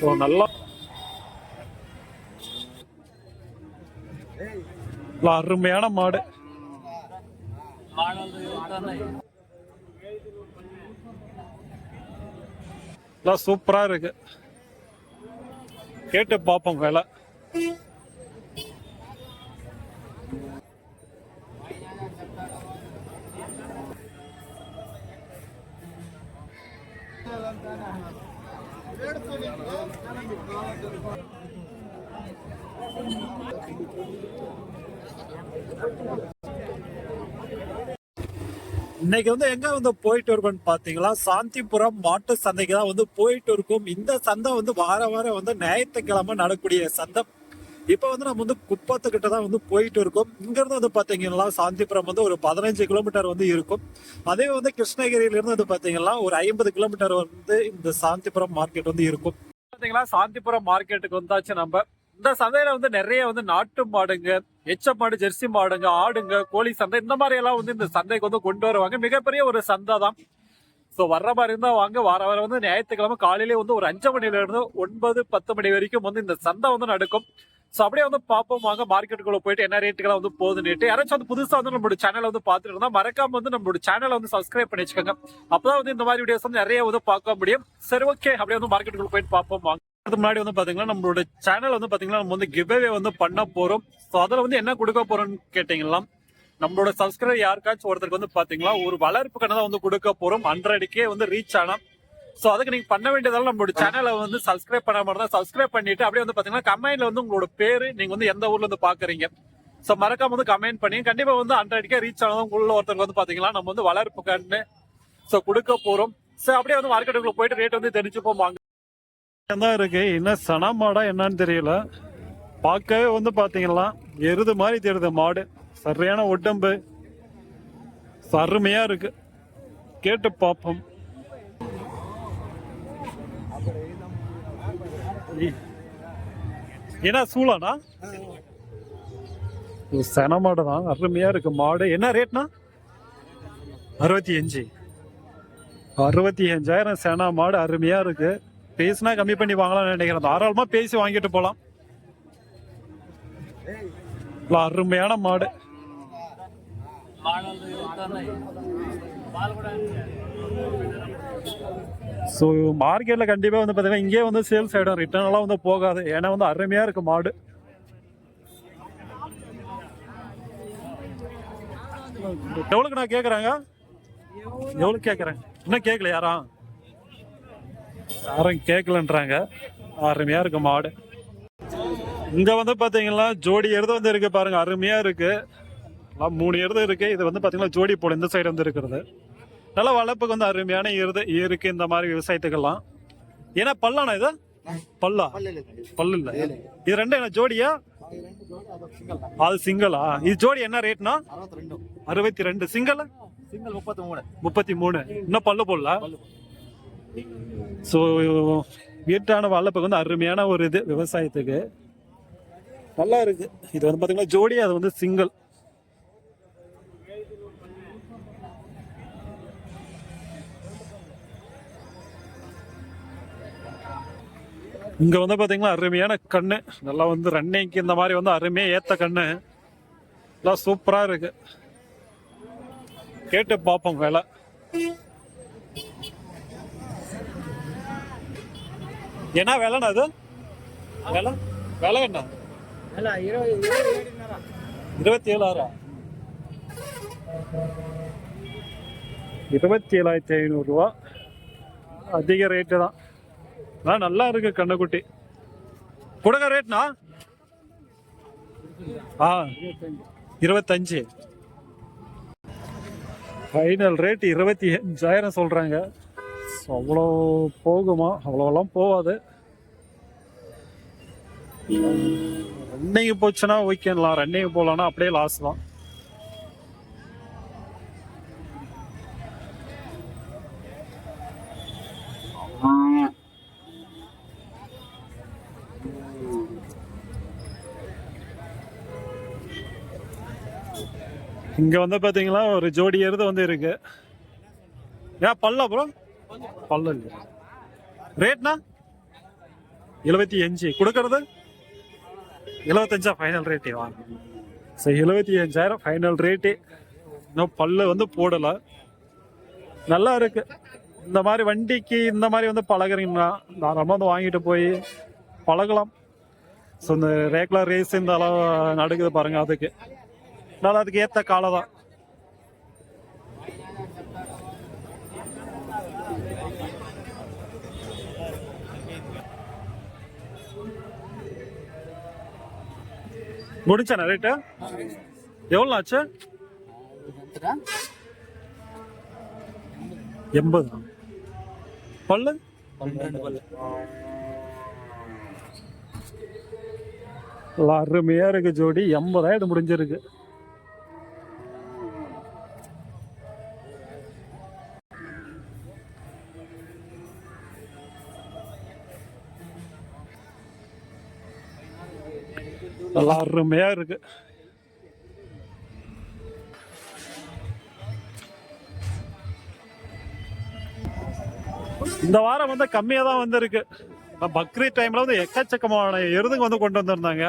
So நல்லா. நல்லா அருமையான மாடு. சூப்பரா இருக்கு. கேட்டு பார்ப்போம் வேலை. இன்னைக்கு வந்து எங்க வந்து போயிட்டு இருக்கோம்னு பாத்தீங்களா? சாந்திபுரம் மாட்டு சந்தைக்கு தான் வந்து போயிட்டு இருக்கோம். இந்த சந்தை வந்து வார வாரம் வந்து ஞாயிற்றுக்கிழமை நடக்கூடிய சந்தை. இப்போ வந்து நம்ம வந்து குப்பத்துக்கிட்ட தான் வந்து போயிட்டு இருக்கோம். இங்கேருந்து வந்து பாத்தீங்கன்னா சாந்திபுரம் வந்து ஒரு பதினஞ்சு கிலோமீட்டர் வந்து இருக்கும். அதே வந்து கிருஷ்ணகிரியிலேருந்து வந்து பாத்தீங்கன்னா ஒரு ஐம்பது கிலோமீட்டர் வந்து இந்த சாந்திபுரம் மார்க்கெட் வந்து இருக்கும். பாத்தீங்களா? சாந்திபுரம் மார்க்கெட்டுக்கு வந்தாச்சு நம்ம. இந்த சந்தையில வந்து நிறைய வந்து நாட்டு மாடுங்க எச்ச மாடு ஜெர்சி மாடுங்க ஆடுங்க கோழி சந்தை இந்த மாதிரி எல்லாம் வந்து இந்த சந்தைக்கு வந்து கொண்டு வருவாங்க. மிகப்பெரிய ஒரு சந்தை தான். ஸோ வர்ற மாதிரி இருந்தால் வாங்க. வார வாரம் வந்து ஞாயிற்றுக்கிழமை காலையிலே வந்து ஒரு அஞ்சு மணிலிருந்து ஒன்பது பத்து மணி வரைக்கும் வந்து இந்த சந்தை வந்து நடக்கும். ஸோ அப்படியே வந்து பார்ப்போம். வாங்க மார்க்கெட்டுக்குள்ள போயிட்டு என்ன ரேட்டுக்கெல்லாம் வந்து போகுதுன்னு யாராச்சும் வந்து புதுசாக வந்து நம்மளோட சேனலை வந்து பார்த்துட்டு இருந்தால் மறக்காம வந்து நம்மளோட சேனலை வந்து சப்ஸ்கிரைப் பண்ணி வச்சுக்கோங்க அப்பதான் வந்து இந்த மாதிரி வீடியோஸ் வந்து நிறைய வந்து பார்க்க முடியும். சரி ஓகே அப்படியே வந்து மார்க்கெட்டுக்குள்ள போயிட்டு பார்ப்போம். வாங்க. அதுக்கு முன்னாடி வந்து பாத்தீங்கன்னா நம்மளோட சேனல் வந்து பாத்தீங்கன்னா நம்ம வந்து கிவ்அவே வந்து பண்ண போறோம். ஸோ அதில் வந்து என்ன கொடுக்க போறோம்னு கேட்டீங்களா? நம்மளோட சப்ஸ்கிரைபர் யாருக்காச்சும் ஒருத்தருக்கு வந்து பாத்தீங்களா ஒரு வளர்ப்பு கண்ணை வந்து கொடுக்க போறோம். ஹண்ட்ரடுக்கே வந்து ரீச் ஆனா. ஸோ அதுக்கு நீங்க பண்ண வேண்டியதால நம்மளோட சேனலை வந்து சப்ஸ்கிரைப் பண்ண மாதிரி தான் சப்ஸ்கிரைப் பண்ணிட்டு அப்படியே வந்து பாத்தீங்கன்னா கமெண்ட்ல வந்து உங்களோட பேரு நீங்க வந்து எந்த ஊர்ல இருந்து பாக்குறீங்க. ஸோ மறக்காம வந்து கமெண்ட் பண்ணி கண்டிப்பா வந்து ஹண்ட்ரடுக்கே ரீச் ஆனதும் உள்ள ஒருத்தருக்கு வந்து பாத்தீங்கன்னா நம்ம வந்து வளர்ப்பு கண்ணு ஸோ கொடுக்க போறோம். ஸோ அப்படியே வந்து மார்க்கெட்டுக்குள்ள போயிட்டு ரேட் வந்து தெரிஞ்சுப்போம். வாங்க. தான் இருக்கு. என்ன சனமாடா என்னன்னு தெரியல. பார்க்கவே வந்து பாத்தீங்கன்னா எருது மாதிரி தெரியுது மாடு. சரியான உடம்பு. அருமையாக இருக்கு. கேட்டு பார்ப்போம். ஏன்னா என்ன சூளானா சென மாடு தான். அருமையா இருக்கு மாடு. என்ன ரேட்னா? அறுபத்தி அஞ்சு. அறுபத்தி அஞ்சாயிரம் சென மாடு. அருமையா இருக்கு. பேசினா கம்மி பண்ணி வாங்கலாம்னு நினைக்கிறேன். தாராளமா பேசி வாங்கிட்டு போலாம். அருமையான மாடு. ஸோ மார்க்கெட்ல கண்டிப்பா வந்து பாத்தீங்கன்னா இங்கே வந்து சேல்ஸ் ஆயிடும். ரிட்டர்ன் எல்லாம் வந்து போகாது. ஏன்னா வந்து அருமையா இருக்கு மாடு. எவ்வளவுக்கு நான் கேக்குறாங்க? எவ்வளவு கேக்குறேன்? இன்னும் கேட்கல யாரா யாரும் கேட்கலன்றாங்க அருமையா இருக்கு மாடு. இங்க வந்து பாத்தீங்கன்னா ஜோடி எருது வந்து இருக்கு பாருங்க. அருமையா இருக்கு. எல்லாம் மூணு எருது இருக்கு. இது வந்து பாத்தீங்கன்னா ஜோடி போல இந்த சைடு வந்து இருக்கிறது. நல்ல வளர்ப்புக்கு வந்து அருமையான எருது இருக்கு இந்த மாதிரி விவசாயத்துக்கெல்லாம். ஏன்னா பல்லானா இது? பல்லா. பல்லு இல்ல. இது ரெண்டும் என்ன ஜோடியா? அது சிங்கிளா இது ஜோடி என்ன ரேட்னா அறுபத்தி ரெண்டு. சிங்கிள் சிங்கிள் முப்பத்தி மூணு. முப்பத்தி மூணு. இன்னும் பல்லு போடல? ஸோ வீட்டான வளர்ப்புக்கு வந்து அருமையான ஒரு இது விவசாயத்துக்கு. நல்லா இருக்கு. இது வந்து பார்த்தீங்கன்னா ஜோடி அது வந்து சிங்கிள் இங்க வந்து பாத்தீங்கன்னா அருமையான கண்ணு. நல்லா வந்து ரன்னிங்க்கு இந்த மாதிரி வந்து அருமையா ஏத்த கண்ணு. நல்லா சூப்பரா இருக்கு. கேட்டு பார்ப்போம் வேலை. என்ன விலைண்ணா அது விலை? விலை என்ன? இருபத்தி ஏழாயிரம் இருபத்தி ஏழாயிரத்தி ஐநூறுரூவா. அதிக ரேட்டு தான். ஆனால் நல்லா இருக்கு கண்ணுக்குட்டி. கொடுக்க ரேட்னா ஆ இருபத்தஞ்சு. ஃபைனல் ரேட் இருபத்தி அஞ்சாயிரம் சொல்கிறாங்க அவ்வளோ போகுமா? அவ்வளோலாம் போகாது ரன்னிங் போச்சுன்னா ஓகேலாம் ரன்னிங் போகலன்னா அப்படியே லாஸ் தான். இங்க வந்து பாத்தீங்களா ஒரு ஜோடி எருது வந்து இருக்கு. ஏன் பல்ல அப்புறம் பல்ல இல்ல ரேட்னா? எழுபத்தி அஞ்சு. கொடுக்கறது? எழுபத்தஞ்சா ஃபைனல் ரேட்டே வா. சரி எழுபத்தி அஞ்சாயிரம் ஃபைனல் ரேட்டு இன்னும் பல்லு வந்து போடலை. நல்லா இருக்கு. இந்த மாதிரி வண்டிக்கு இந்த மாதிரி வந்து பழகுறீங்கன்னா தாராளமாக வந்து வாங்கிட்டு போய் பழகலாம். ஸோ இந்த ரெகுலர் ரேஸ் இந்த அளவு நடக்குது பாருங்கள் அதுக்கு. நல்லா அதுக்கு ஏற்ற காலம் தான் முடிச்சானே ரேட்டு எவ்வளோ ஆச்சு எண்பது. பல்லு? நல்லா அருமையா இருக்கு ஜோடி. எண்பதாயிரம் முடிஞ்சிருக்கு. நல்லா அருமையா இருக்கு. இந்த வாரம் வந்து கம்மியா தான் வந்திருக்கு. பக்ரீத் டைம்ல வந்து எக்கச்சக்கமான எருதுங்க வந்து கொண்டு வந்திருந்தாங்க.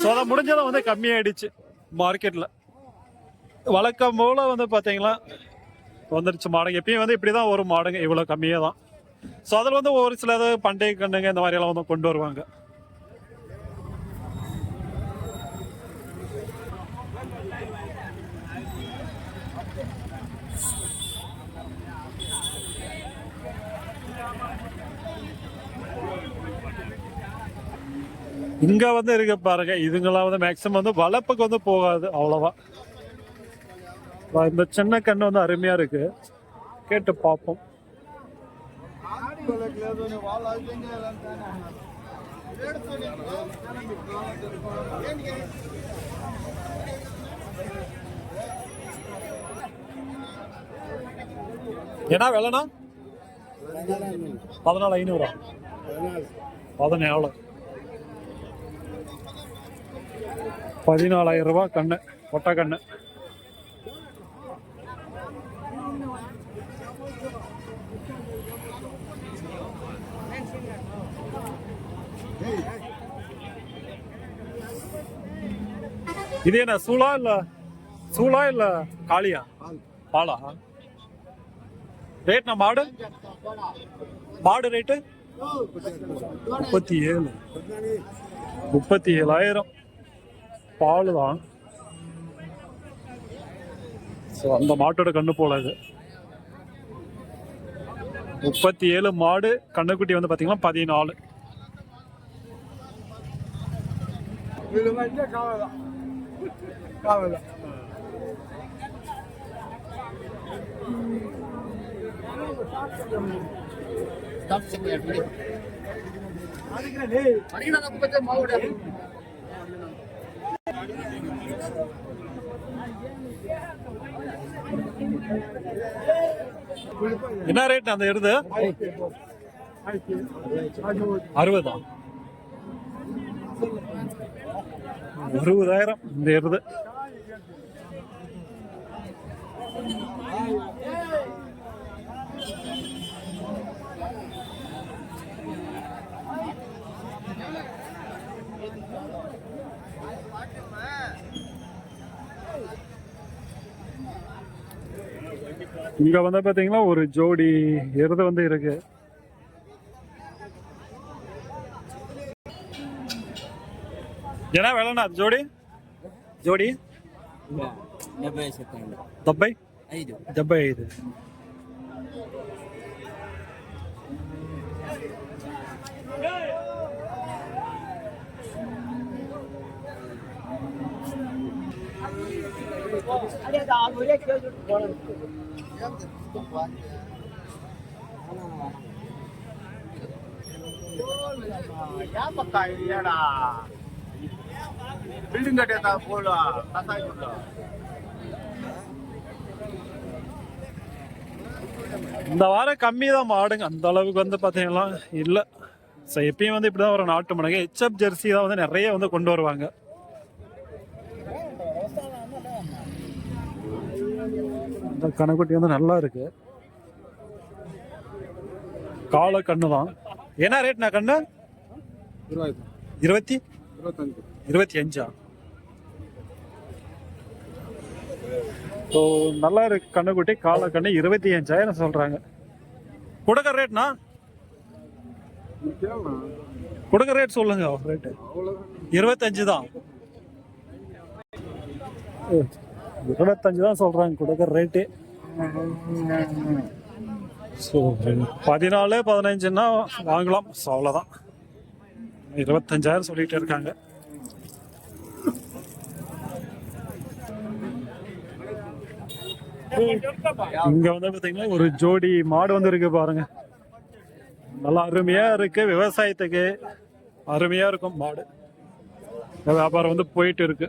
ஸோ அதை முடிஞ்சதை வந்து கம்மியாயிடுச்சு மார்க்கெட்டில் வழக்கம் போல வந்து பார்த்தீங்களா வந்துருச்சு மாடுங்க. எப்பயும் வந்து இப்படி தான் ஒரு மாடுங்க. இவ்வளோ கம்மியாக தான் ஸோ அதில் வந்து ஒரு சில இது பண்டிகை கண்ணுங்க இந்த மாதிரியெல்லாம் வந்து கொண்டு வருவாங்க. இங்க வந்து இருக்க பாருங்க. இதுங்கெல்லாம் வந்து மேக்சிமம் வந்து வளர்ப்புக்கு வந்து போகாது அவ்வளவா. இந்த சின்ன கண்ணு வந்து அருமையா இருக்கு. கேட்டு பார்ப்போம். என்ன விலைண்ணா? பதினாலு ஐநூறா? பதினேழு பதினாலாயிரம் ரூபா கண்ணு ஒட்டை கண்ணு. இது என்ன சூளா இல்ல? சூளா இல்ல காளியா? பாலா? ரேட் மாடு? மாடு ரேட்டு முப்பத்தி ஏழு. முப்பத்தி ஏழாயிரம். பால் தான். ஸோ அந்த மாட்டோட கண்ணு போல இது முப்பத்தி ஏழு மாடு கண்ணுக்குட்டி வந்து பார்த்தீங்கன்னா பதினாலு. என்ன ரேட் அந்த எருது அறுபதா அறுபதாயிரம் இந்த எருது இங்க வந்து பாத்தீங்கன்னா ஒரு ஜோடி எருது வந்து இருக்கு என்ன வேலைண்ணா அது ஜோடி జోడి డెబ్బై చెప్పండి డెబ్బై ఐదు பில்டிங் கட்டியதா போலாம் இந்த வாரம் கம்மி தான் மாடுங்க. அந்த அளவுக்கு வந்து பார்த்தீங்கன்னா இல்லை. ஸோ எப்பயும் வந்து இப்படி தான் ஒரு நாட்டு மடங்கு. ஹெச்எப் ஜெர்சி தான் வந்து நிறைய வந்து கொண்டு வருவாங்க. இந்த கணக்குட்டி வந்து நல்லா இருக்கு. கால கண்ணு தான். என்ன ரேட்ண்ணா கண்ணு? இருபத்தி? இருபத்தஞ்சு இருபத்தி அஞ்சா? ஸோ நல்லா இருக்கு கண்ணுக்குட்டி காலை கண்ணு இருபத்தி அஞ்சாயிரம் சொல்றாங்க. கொடுக்க ரேட்னா கொடுக்க ரேட் சொல்லுங்க ரேட்டு இருபத்தஞ்சு தான் இருபத்தஞ்சு தான் சொல்றாங்க கொடுக்குற ரேட்டு ஸோ பதினாலு பதினஞ்சுன்னா வாங்கலாம். ஸோ அவ்வளோதான் இருபத்தஞ்சாயிரம் சொல்லிட்டு இருக்காங்க. இங்க வந்து பாத்தீங்கன்னா ஒரு ஜோடி மாடு வந்து இருக்கு பாருங்க. நல்லா அருமையா இருக்கு. விவசாயத்துக்கு அருமையா இருக்கும் மாடு. வியாபாரம் வந்து போயிட்டு இருக்கு.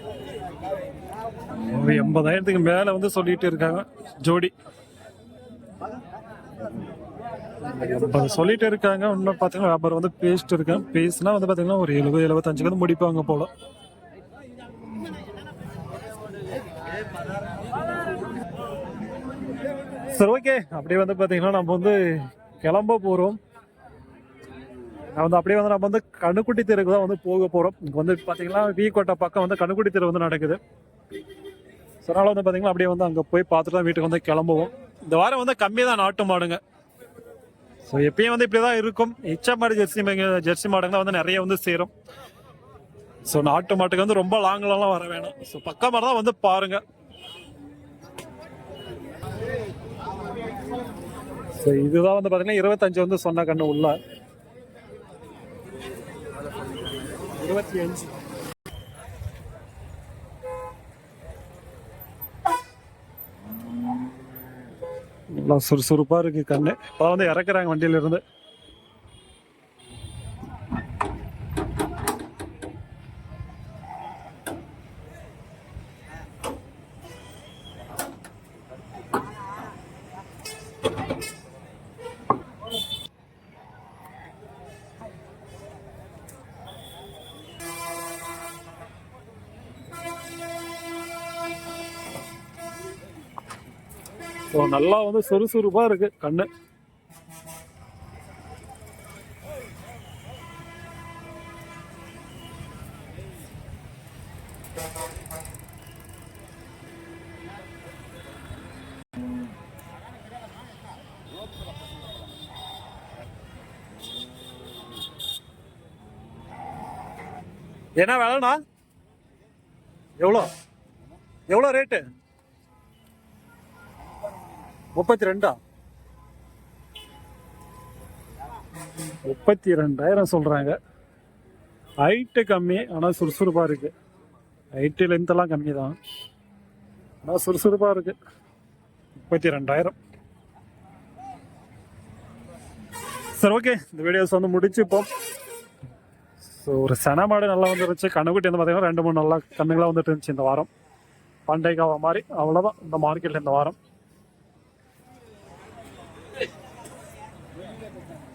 ஒரு எண்பதாயிரத்துக்கு மேல வந்து சொல்லிட்டு இருக்காங்க. ஜோடி. எண்பது சொல்லிட்டு இருக்காங்க. இன்னும் பாத்தீங்கன்னா வியாபாரம் வந்து பேசிட்டு இருக்கேன் பேசினா வந்து பாத்தீங்கன்னா ஒரு எழுபது எழுபத்தஞ்சுக்கு வந்து முடிப்பாங்க போல. சரி ஓகே. அப்படியே வந்து பாத்தீங்கன்னா நம்ம வந்து கிளம்ப போறோம். வந்து அப்படியே வந்து நம்ம வந்து கண்ணுக்குட்டி தெருக்கு தான் வந்து போக போறோம். இங்க வந்து பாத்தீங்கன்னா வி கோட்டை பக்கம் வந்து கண்ணுக்குட்டி தெரு வந்து நடக்குது. ஸோ வந்து பார்த்திங்கன்னா அப்படியே வந்து அங்கே போய் பார்த்துட்டு தான் வீட்டுக்கு வந்து கிளம்புவோம். இந்த வாரம் வந்து கம்மி தான் நாட்டு மாடுங்க. ஸோ எப்பயும் வந்து இப்படி தான் இருக்கும். இச்சா மாடு ஜெர்சி ஜெர்சி மாடுங்க வந்து நிறைய வந்து சேரும். ஸோ நாட்டு மாட்டுக்கு வந்து ரொம்ப லாங்லலாம் வர வேணும். ஸோ பக்கமாக தான் வந்து பாருங்க. ஸோ இதுதான் வந்து பார்த்தீங்கன்னா இருபத்தஞ்சு வந்து சொன்ன கண்ணு உள்ள. இருபத்தி அஞ்சு. நல்லா சுறுசுறுப்பாக இருக்குது கண்ணு. இப்போ வந்து இறக்குறாங்க வண்டியில இருந்து ஸோ நல்லா வந்து சுறுசுறுப்பா இருக்கு கண்ணு. என்ன வேலைண்ணா? எவ்வளோ? எவ்வளோ ரேட்டு? முப்பத்தி ரெண்டா முப்பத்தி ரெண்டாயிரம் சொல்றாங்க. ஹைட்டு கம்மி ஆனால் சுறுசுறுப்பாக இருக்கு. ஹைட்டு லென்த்தெல்லாம் கம்மி தான் ஆனால் சுறுசுறுப்பாக இருக்கு. முப்பத்தி ரெண்டாயிரம் சரி ஓகே இந்த வீடியோஸ் வந்து முடிச்சுப்போம். ஸோ ஒரு சென மாடு நல்லா வந்துருச்சு. கண்ணுக்குட்டி வந்து பார்த்தீங்கன்னா ரெண்டு மூணு நல்லா கண்ணுங்களாக வந்துட்டு இருந்துச்சு இந்த வாரம். பண்டைக்காவை மாதிரி. அவ்வளோதான் இந்த மார்க்கெட்டில் இந்த வாரம்.